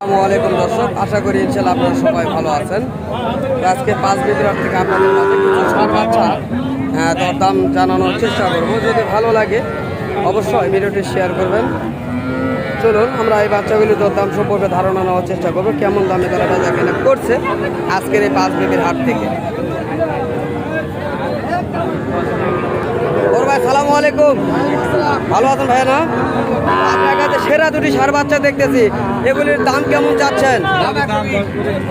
আসসালামু আলাইকুম দর্শক আশা করি ইনশাল্লাহ আপনারা সবাই ভালো আছেন। আজকে পাঁচ বিক্রার থেকে আপনাদের মাঝে কিছু ছাড় বাচ্চা হ্যাঁ, দরদাম জানানোর চেষ্টা করব। যদি ভালো লাগে অবশ্যই ভিডিওটি শেয়ার করবেন। চলুন আমরা এই বাচ্চাগুলি দরদাম সম্পর্কে ধারণা নেওয়ার চেষ্টা করব কেমন দামে তারা বেচা কেনা করছে আজকের এই পাঁচ বিক্রির হাট থেকে। ওর ভাই সালামু আলাইকুম। ভালো আছেন ভাই না? আপনার কাছে সেরা দুটি সার বাচ্চা দেখতেছি। এগুলির দাম কেমন যাচ্ছেন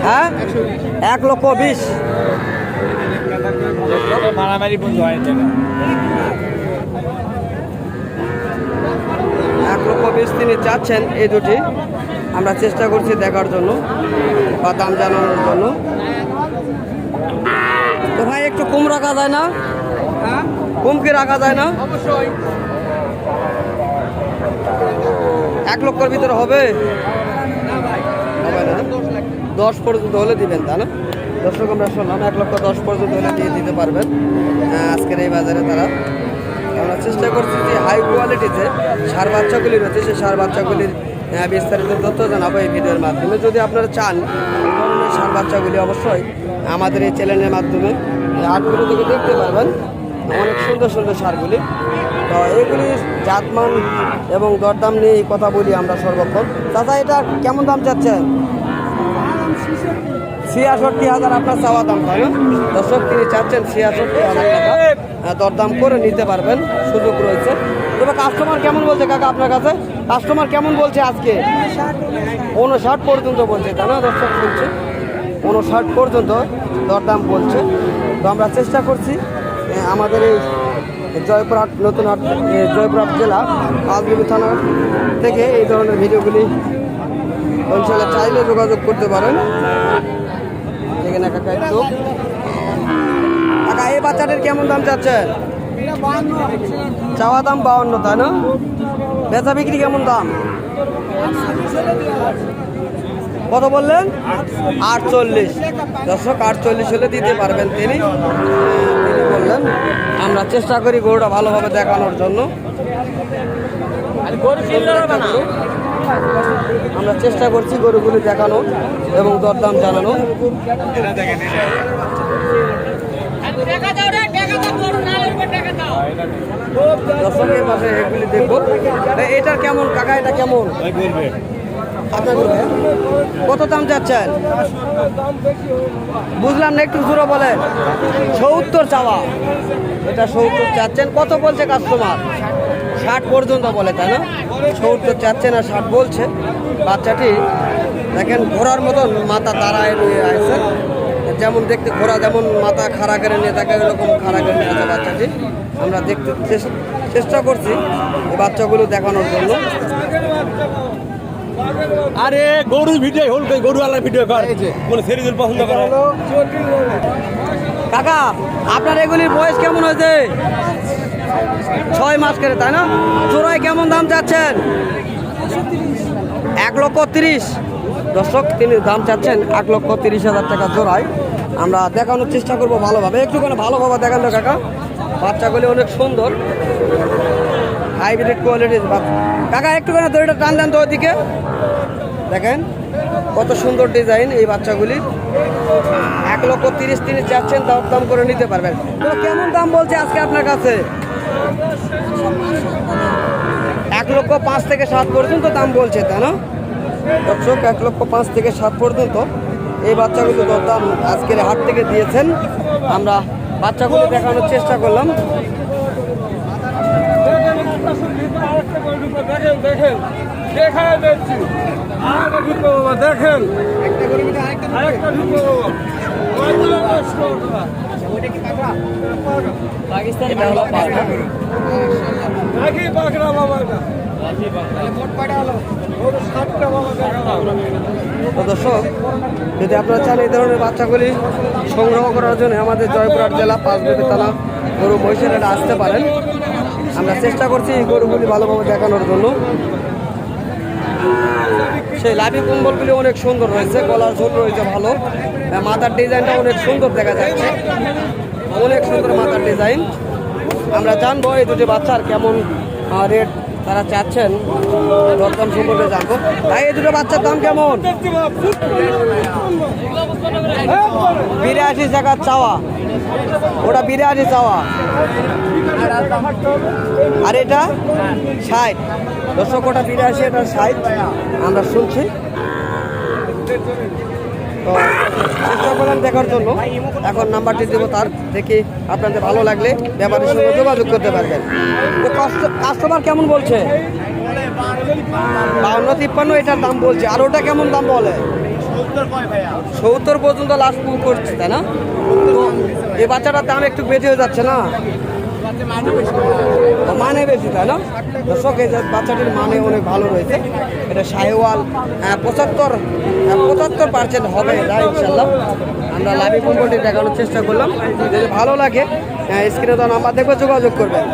হ্যাঁ? এক লক্ষ বিশ। এক লক্ষ বিশ তিনি চাচ্ছেন এই দুটি। আমরা চেষ্টা করছি দেখার জন্য বা দাম জানানোর জন্য। তো ভাই, একটু কম রাখা যায় না? কম কি রাখা যায় না? অবশ্যই এক লক্ষর ভিতরে হবে? দশ পর্যন্ত হলে দিবেন তাহলে দর্শক, আমরা শুনলাম, এক লক্ষ দশ পর্যন্ত হলে দিয়ে দিতে পারবেন। আজকের এই বাজারে তারা। আমরা চেষ্টা করছি যে হাই কোয়ালিটিতে সার বাচ্চাগুলি রয়েছে সেই সার বাচ্চাগুলির বিস্তারিত তথ্য জানাব এই ভিডিওর মাধ্যমে। যদি আপনারা চান সার বাচ্চাগুলি অবশ্যই আমাদের এই চ্যানেলের মাধ্যমে আটগুলো থেকে দেখতে পারবেন। অনেক সুন্দর সুন্দর সারগুলি। তো এগুলি জাতমান এবং দরদাম নিয়ে কথা বলি আমরা সর্বক্ষণ দাদা এটা কেমন দাম চাচ্ছেন? ছিয়াষট্টি হাজার আপনার চাওয়া দাম তাই না? দর্শক তিনি চাচ্ছেন ছিয়াষট্টি হাজার টাকা। দরদাম করে নিতে পারবেন সুযোগ রয়েছে। তবে কাস্টমার কেমন বলছে কাকা আপনার কাছে? কাস্টমার কেমন বলছে আজকে? উনষাট পর্যন্ত বলছে তাই না দর্শক বলছে উনষাট পর্যন্ত দরদাম বলছে। তো আমরা চেষ্টা করছি আমাদের এই জয়পুরহাট, নতুন হাট জয়পুরহাট জেলা আজমিরি থানা থেকে এই ধরনের ভিডিওগুলি অঞ্চলে চাইলে যোগাযোগ করতে পারেন। এখানে কাকা একটু। এই বাচ্চাটার কেমন দাম চাচ্ছেন? চাওয়া দাম বাউন্ন, তাই না? বেচা বিক্রি কেমন দাম? কত বললেন? আটচল্লিশ। দর্শক আটচল্লিশ হলে দিতে পারবেন তিনি। তিনি বললেন আমরা চেষ্টা করি গরুটা ভালোভাবে দেখানোর জন্য। আমরা চেষ্টা করছি গরুগুলি দেখানো এবং দরদাম জানানো টাকা দাও রে টাকা দাও গরু না লাগবে টাকা দাও। দর্শকের পাশে এগুলি দেখব তা এটা কেমন? কাকা এটা কেমন? কত দাম যাচ্ছেন? বুঝলাম না, একটু জোরে বলেন। সত্তর চাওয়া। এটা সত্তর চাচ্ছেন। কত বলছে কাস্টমার ষাট পর্যন্ত বলে, তাই না? সত্তর চাচ্ছেন আর ষাট বলছে। বাচ্চাটি, দেখেন, ঘোড়ার মতন মাথা দাঁড়ায় নিয়ে আছে যেমন দেখতে ঘোড়া, যেমন মাথা খাড়া করে নিয়ে থাকে ওরকম খাড়া করে নিয়ে বাচ্চাটি। আমরা দেখতে চেষ্টা করছি বাচ্চাগুলো দেখানোর জন্য। আরে গরু ভিডিও হল গরু আলার ভিডিও কর। কোন সিরিজুল পছন্দ করে? কাকা আপনার এগুলির বয়স কেমন হয়েছে? ছয় মাস করে তাই না? চোরাই কেমন দাম চাচ্ছেন? এক লক্ষ তিরিশ। দর্শক তিনি দাম চাচ্ছেন এক লক্ষ তিরিশ হাজার টাকা জোড়ায় আমরা দেখানোর চেষ্টা করব ভালোভাবে। একটুখানি ভালোভাবে দেখান তো কাকা। বাচ্চাগুলি অনেক সুন্দর। হাইব্রিড কোয়ালিটির কাকা একটুখানি দড়িটা টান দেন তো ওদিকে দেখেন, কত সুন্দর ডিজাইন এই বাচ্চাগুলির এক লক্ষ তিরিশ তিরিশ যাচ্ছেন দর দাম করে নিতে পারবেন। কেমন দাম বলছে আজকে আপনার কাছে? এক লক্ষ পাঁচ থেকে সাত পর্যন্ত দাম বলছে, তাই না? দর্শক, এক লক্ষ পাঁচ থেকে সাত পর্যন্ত এই বাচ্চাগুলো দরদাম আজকের হাট থেকে দিয়েছেন, আমরা বাচ্চাগুলো দেখানোর চেষ্টা করলাম। দেখেন দেখায় দিচ্ছি আরেকটা ঢুকবো বাবা দেখেন। আরেকটা ঢুকবো। বাবা। পাকড়া দর্শক যদি আপনারা চান এই ধরনের বাচ্চাগুলি সংগ্রহ করার জন্য আমাদের জয়পুরহাট জেলা পাঁচ পাঁচবিবি থানা গরু মহিষের আসতে পারেন। আমরা চেষ্টা করছি এই গরুগুলি ভালোভাবে দেখানোর জন্য। সেই লাভি কম্বলগুলি অনেক সুন্দর রয়েছে গলার ঝোল রয়েছে ভালো। মাথার ডিজাইনটা অনেক সুন্দর দেখা যাচ্ছে। অনেক সুন্দর মাথার ডিজাইন। আমরা জানব এই দুটি বাচ্চার কেমন রেট তারা চাচ্ছেন। দরদাম সম্পর্কে জানব। তাই এই দুটো বাচ্চার দাম কেমন? বিরাশি টাকা চাওয়া। ওটা বিরাশি চাওয়া। আর এটা ষাট। দর্শক, ওটা বিরাশি, এটা ষাট। আমরা শুনছি। তো চেষ্টা করলাম দেখার জন্য। এখন নাম্বারটি দেবো তার দেখি আপনাদের ভালো লাগলে ব্যাপারের সঙ্গে যোগাযোগ করতে পারবেন। তো কাস্টমার কেমন বলছে? বাউন্ন তিপ্পান্ন, এটার দাম বলছে। আর ওটা কেমন দাম বলে? সত্তর পর্যন্ত লাস্ট করছে তাই না? এই বাচ্চাটার দাম একটু হয়ে যাচ্ছে না? মানে বেশি তাই না? দর্শক এই বাচ্চাটির মানে অনেক ভালো রয়েছে। এটা শাহিওয়াল পঁচাত্তর পঁচাত্তর পার্সেন্ট হবে এটা ইনশাল্লাহ আমরা লাভি কোম্পানি দেখানোর চেষ্টা করলাম। যদি ভালো লাগে স্ক্রিনে তো নাম্বার দেখবে যোগাযোগ করবেন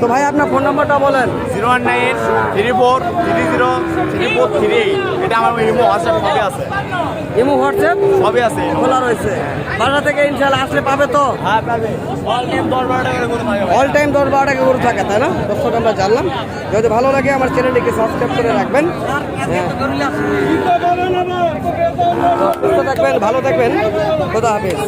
তো ভাই আপনার ফোন নাম্বারটা বলেন। Zero one nine three four three zero three four three এটা আমার ইমো হোয়াটসঅ্যাপ সবই আছে। ইমো হোয়াটসঅ্যাপ সবই আছে খোলা রয়েছে। বাসা থেকে ইনশাল্লাহ আসলে পাবে তো? হ্যাঁ পাবে। অল টাইম দশ বারো টাকা করে থাকে অল টাইম দশ বারো টাকা করে থাকে। তাই না? দর্শক, আমরা জানলাম। যদি ভালো লাগে, আমার চ্যানেলটিকে সাবস্ক্রাইব করে রাখবেন। হ্যাঁ। সুস্থ থাকবেন, ভালো থাকবেন। খোদা হাফিজ।